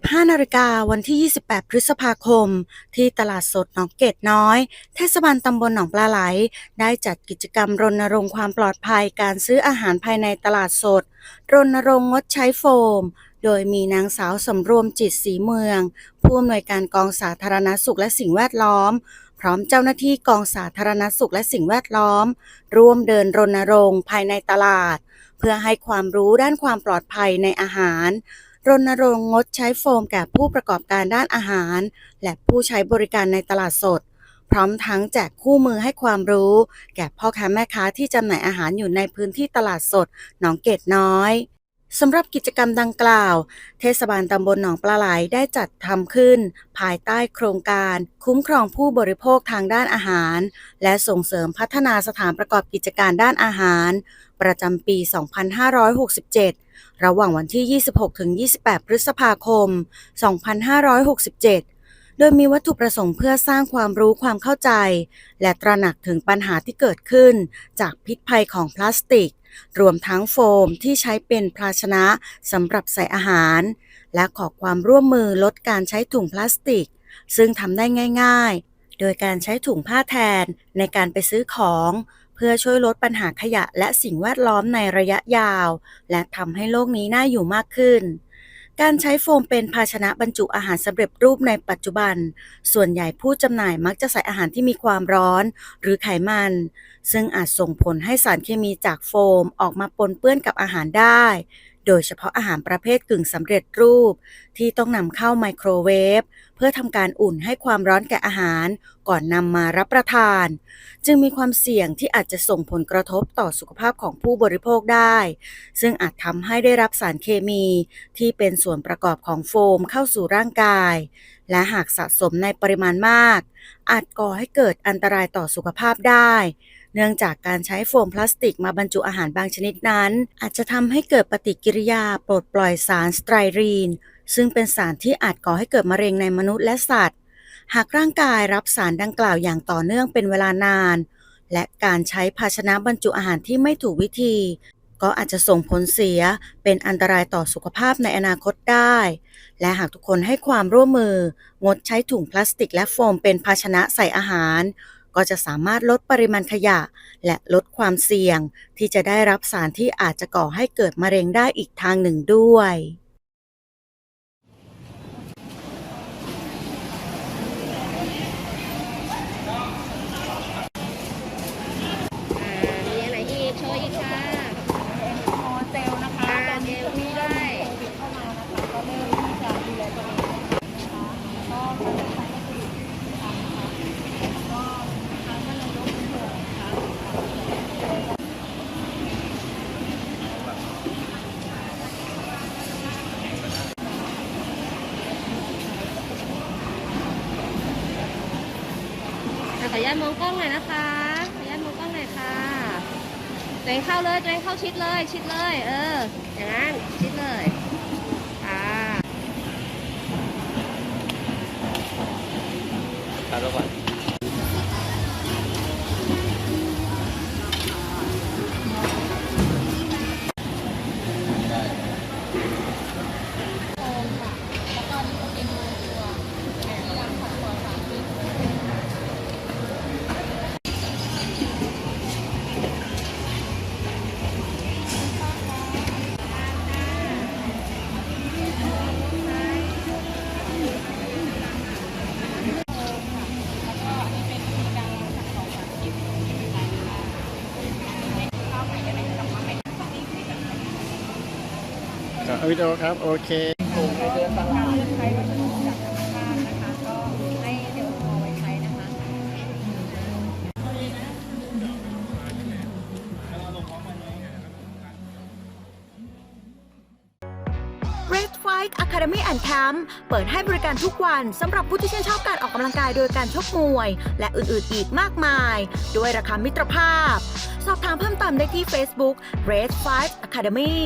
15นาฬิกาวันที่ 28 พฤษภาคม ที่ตลาดสดหนองเกตน้อย เทศบาลตำบลหนองปลาไหล ได้จัดกิจกรรมรณรงค์ความปลอดภัยการซื้ออาหารภายในตลาดสด รณรงค์งดใช้โฟม โดยมีนางสาวสำรวมจิตสีเมือง ผู้อำนวยการกองสาธารณสุขและสิ่งแวดล้อม พร้อมเจ้าหน้าที่กองสาธารณสุขและสิ่งแวดล้อม ร่วมเดินรณรงค์ภายในตลาด เพื่อให้ความรู้ด้านความปลอดภัยในอาหาร รณรงค์งดใช้โฟมแก่ผู้ประกอบการด้านอาหาร และผู้ใช้บริการในตลาดสด พร้อมทั้งแจกคู่มือให้ความรู้ แก่พ่อค้าแม่ค้าที่จำหน่ายอาหารอยู่ในพื้นที่ตลาดสดหนองเกตน้อย สำหรับกิจกรรมดังกล่าว เทศบาลตำบลหนองปลาไหลได้จัดทำขึ้น ภายใต้โครงการ คุ้มครองผู้บริโภคทางด้านอาหาร และส่งเสริมพัฒนาสถานประกอบกิจการด้านอาหาร ประจำปี 2567 ระหว่างวันที่ 26-28 พฤษภาคม 2567โดยมีวัตถุประสงค์เพื่อสร้างความรู้ความเข้าใจ และตระหนักถึงปัญหาที่เกิดขึ้น จากพิษภัยของพลาสติก รวมทั้งโฟมที่ใช้เป็นภาชนะสำหรับใส่อาหาร และขอความร่วมมือลดการใช้ถุงพลาสติก ซึ่งทำได้ง่าย ๆ โดยการใช้ถุงผ้าแทนในการไปซื้อของ เพื่อช่วยลดปัญหาขยะและสิ่งแวดล้อมในระยะยาว และทำให้โลกนี้น่าอยู่มากขึ้น การใช้โฟมเป็นภาชนะบรรจุอาหารสำเร็จรูปในปัจจุบัน ส่วนใหญ่ผู้จำหน่ายมักจะใส่อาหารที่มีความร้อน หรือไขมัน ซึ่งอาจส่งผลให้สารเคมีจากโฟมออกมาปนเปื้อนกับอาหารได้ โดยเฉพาะอาหารประเภทกึ่งสำเร็จรูป ที่ต้องนำเข้าไมโครเวฟเพื่อทำการอุ่นให้ความร้อนแก่อาหารก่อนนำมารับประทาน จึงมีความเสี่ยงที่อาจจะส่งผลกระทบต่อสุขภาพของผู้บริโภคได้ ซึ่งอาจทำให้ได้รับสารเคมีที่เป็นส่วนประกอบของโฟมเข้าสู่ร่างกาย และหากสะสมในปริมาณมาก อาจก่อให้เกิดอันตรายต่อสุขภาพได้ เนื่องจากการใช้โฟมพลาสติกมาบรรจุอาหารบางชนิดนั้น อาจจะทำให้เกิดปฏิกิริยาปลดปล่อยสารสไตรรีน ซึ่งเป็นสารที่อาจก่อให้เกิดมะเร็งในมนุษย์และสัตว์ หากร่างกายรับสารดังกล่าวอย่างต่อเนื่องเป็นเวลานาน และการใช้ภาชนะบรรจุอาหารที่ไม่ถูกวิธี ก็อาจจะส่งผลเสียเป็นอันตรายต่อสุขภาพในอนาคตได้ และหากทุกคนให้ความร่วมมือ งดใช้ถุงพลาสติกและโฟมเป็นภาชนะใส่อาหาร ก็จะสามารถลดปริมาณขยะ และลดความเสี่ยง ที่จะได้รับสารที่อาจจะก่อให้เกิดมะเร็งได้อีกทางหนึ่งด้วย อ่ามีอะไรอีก โชว์อีกค่ะ โมเซลนะคะ อ่า ตอนนี้ เจล มี ด้วย โควิดเข้ามานะคะ ก็เริ่มที่จะดูแลตัวเองนะคะก็ควรจะใช้วัสดุที่ทำนะคะแล้วก็ทางท่านนายกเป็นห่วงนะคะ อะ ขออนุญาตมองกล้องหน่อยนะคะขออนุญาตมองกล้องหน่อยค่ะตัวเองเข้าเลยตัวเองเข้าชิดเลย ชิดเลย เออ อย่างนั้นชิดเลยอ่าถ่ายรูปก่อน ครับวิดีโอครับ โอเคาเลือกใช้วัสดุจากธรรมชาตินะคะก็ให้เดี๋ยวพอไว้ใช้นะคะ Red Fight Academy and Camp เปิดให้บริการทุกวันสำหรับผู้ที่ชื่นชอบการออกกำลังกายโดยการชกมวย และอื่นๆอีกมากมาย ด้วยราคามิตรภาพ สอบถามเพิ่มเติมได้ที่ Facebook Red Fight Academy